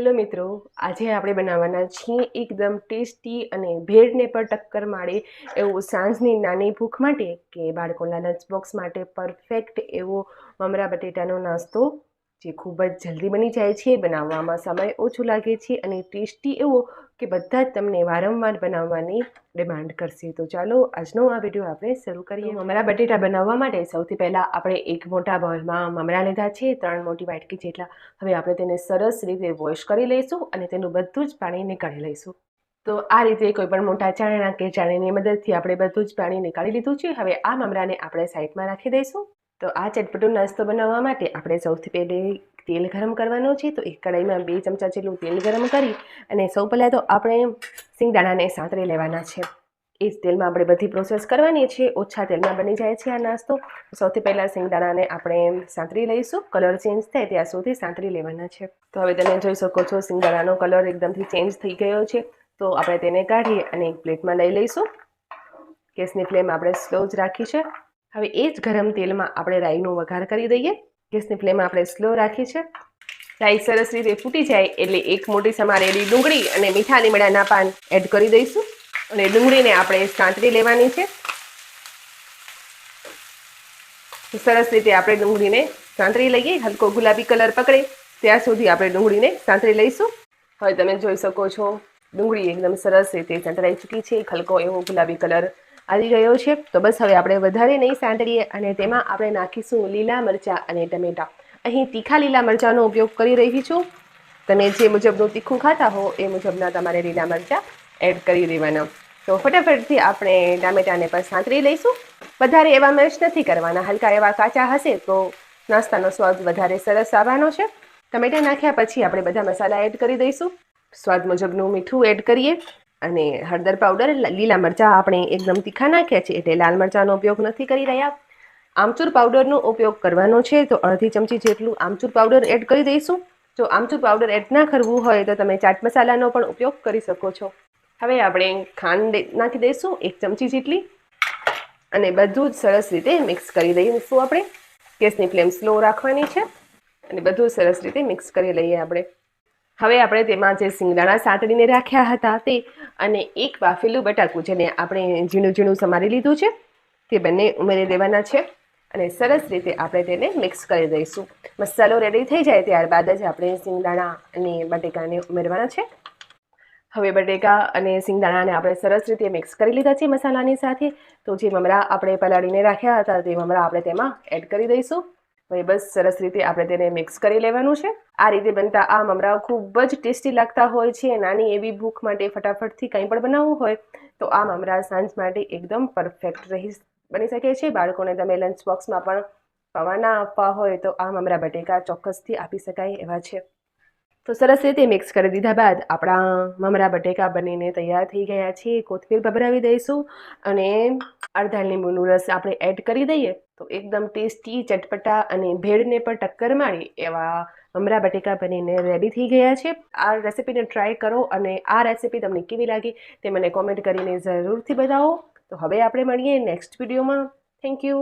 Hello મિત્રો, આજે આપણે બનાવવાના છીએ એકદમ ટેસ્ટી અને ભેળને પણ ટક્કર મારે એવું સાંજની નાની ભૂખ માટે કે બાળકોના લંચ બોક્સ માટે પરફેક્ટ એવો મમરા બટેટાનો નાસ્તો જે ખૂબ જ જલ્દી બની જાય છે, બનાવવામાં સમય ઓછો લાગે છે અને ટેસ્ટી એવો કે બધા જ તમને વારંવાર બનાવવાની ડિમાન્ડ કરશે. તો ચાલો, આજનો આ વીડિયો આપણે શરૂ કરીએ. મમરા બટેટા બનાવવા માટે સૌથી પહેલાં આપણે એક મોટા બોલમાં મમરા લીધા છે, ત્રણ મોટી વાટકી જેટલા. હવે આપણે તેને સરસ રીતે વોશ કરી લઈશું અને તેનું બધું જ પાણી નીકાળી લઈશું. તો આ રીતે કોઈપણ મોટા ચાણા કે ચાણીની મદદથી આપણે બધું જ પાણી નીકાળી લીધું છે. હવે આ મમરાને આપણે સાઈડમાં રાખી દઈશું. તો આ ચટપટો નાસ્તો બનાવવા માટે આપણે સૌથી પહેલે તેલ ગરમ કરવાનું છે. તો એક કડાઈમાં બે ચમચા જેટલું તેલ ગરમ કરી અને સૌ પહેલાં તો આપણે સિંગદાણાને સાંતરી લેવાના છે. એ જ તેલમાં આપણે બધી પ્રોસેસ કરવાની છે. ઓછા તેલમાં બની જાય છે આ નાસ્તો. સૌથી પહેલાં સિંગદાણાને આપણે સાંતરી લઈશું. કલર ચેન્જ થાય ત્યાં સુધી સાંતરી લેવાના છે. તો હવે તમે જોઈ શકો છો સિંગદાણાનો કલર એકદમથી ચેન્જ થઈ ગયો છે. તો આપણે તેને કાઢી અને એક પ્લેટમાં લઈ લઈશું. ગેસની ફ્લેમ આપણે સ્લો જ રાખી છે. હવે એ જ ગરમ તેલમાં આપણે રાઈનો વઘાર કરી દઈએ. ગેસની ફ્લેમ આપણે સ્લો રાખી છે. રાઈ સરસ રીતે ફૂટી જાય એટલે એક મોટી સમારેલી ડુંગળી અને મીઠા લીમડાના પાન એડ કરી દઈશું. અને ડુંગળીને આપણે સાંતળી લેવાની છે. સરસ રીતે આપણે ડુંગળીને સાંતળી લઈએ. હલકો ગુલાબી કલર પકડે. ત્યાં સુધી આપણે ડુંગળીને સાંતળી લઈશું. હવે તમે જોઈ શકો છો, ડુંગળી એકદમ સરસ રીતે સંતળાઈ ચૂકી છે. હલકો એવો ગુલાબી કલર આવી ગયો છે. તો બસ હવે આપણે વધારે નહીં સાંતળીએ અને તેમાં આપણે નાખીશું લીલા મરચાં અને ટમેટાં. અહીં તીખા લીલા મરચાંનો ઉપયોગ કરી રહી છું. તમે જે મુજબનું તીખું ખાતા હો એ મુજબના તમારે લીલા મરચાં એડ કરી દેવાના. તો ફટાફટથી આપણે ટામેટાને પણ સાંતળી લઈશું. વધારે એવા મેશ નથી કરવાના. હલકા એવા કાચા હશે તો નાસ્તાનો સ્વાદ વધારે સરસ આવવાનો છે. ટમેટા નાખ્યા પછી આપણે બધા મસાલા એડ કરી દઈશું. સ્વાદ મુજબનું મીઠું એડ કરીએ. અને હળદર પાવડર લીલા મરચાં આપણે એકદમ તીખા નાખ્યા છે એટલે લાલ મરચાંનો ઉપયોગ નથી કરી રહ્યા. આમચૂર પાવડરનો ઉપયોગ કરવાનો છે તો અડધી ચમચી જેટલું આમચૂર પાવડર એડ કરી દઈશું. જો આમચૂર પાવડર એડ ના કરવું હોય તો તમે ચાટ મસાલાનો પણ ઉપયોગ કરી શકો છો. હવે આપણે ખાંડ નાખી દઈશું એક ચમચી જેટલી. અને બધું જ સરસ રીતે મિક્સ કરી દઈશું આપણે. ગેસની ફ્લેમ સ્લો રાખવાની છે. અને બધું સરસ રીતે મિક્સ કરી લઈએ આપણે. હવે આપણે તેમાં જે સિંગદાણા સાંતળીને રાખ્યા હતા તે અને એક બાફેલું બટાકું જેને આપણે ઝીણું ઝીણું સમારી લીધું છે, તે બંને ઉમેરી દેવાના છે અને સરસ રીતે આપણે તેને મિક્સ કરી દઈશું. મસાલો રેડી થઈ જાય ત્યારબાદ જ આપણે સિંગદાણા અને બટેકાને ઉમેરવાના છે. હવે બટેકા અને સિંગદાણાને આપણે સરસ રીતે મિક્સ કરી લીધા છે મસાલાની સાથે. તો જે મમરા આપણે પલાળીને રાખ્યા હતા તે મમરા આપણે તેમાં એડ કરી દઈશું. હવે બસ સરસ રીતે આપણે તેને મિક્સ કરી લેવાનું છે. આ રીતે બનતા આ મમરાઓ ખૂબ જ ટેસ્ટી લાગતા હોય છે. નાની એવી ભૂખ માટે ફટાફટથી કંઈ પણ બનાવવું હોય, તો આ મમરા સાંજ માટે એકદમ પરફેક્ટ રહી બની શકે છે. બાળકોને તમે લંચ બોક્સમાં પણ પવાના આપવા હોય, તો આ મમરા બટેકા ચોક્કસથી આપી શકાય એવા છે. તો સરસ રીતે મિક્સ કરી દીધા બાદ આપણા મમરા બટેકા બનીને તૈયાર થઈ ગયા છે કોથમીર ભભરાવી દઈશું અને અડધા લીંબુનું રસ આપણે એડ કરી દઈએ તો એકદમ ટેસ્ટી ચટપટા અને ભેળને પણ ટક્કર મારી એવા મમરા બટેકા બનીને રેડી થઈ ગયા છે. આ રેસીપીને ટ્રાય કરો અને આ રેસીપી તમને કેવી લાગી તે મને કોમેન્ટ કરીને જરૂરથી બતાવો. તો હવે આપણે મળીએ નેક્સ્ટ વિડીયોમાં થેન્ક યુ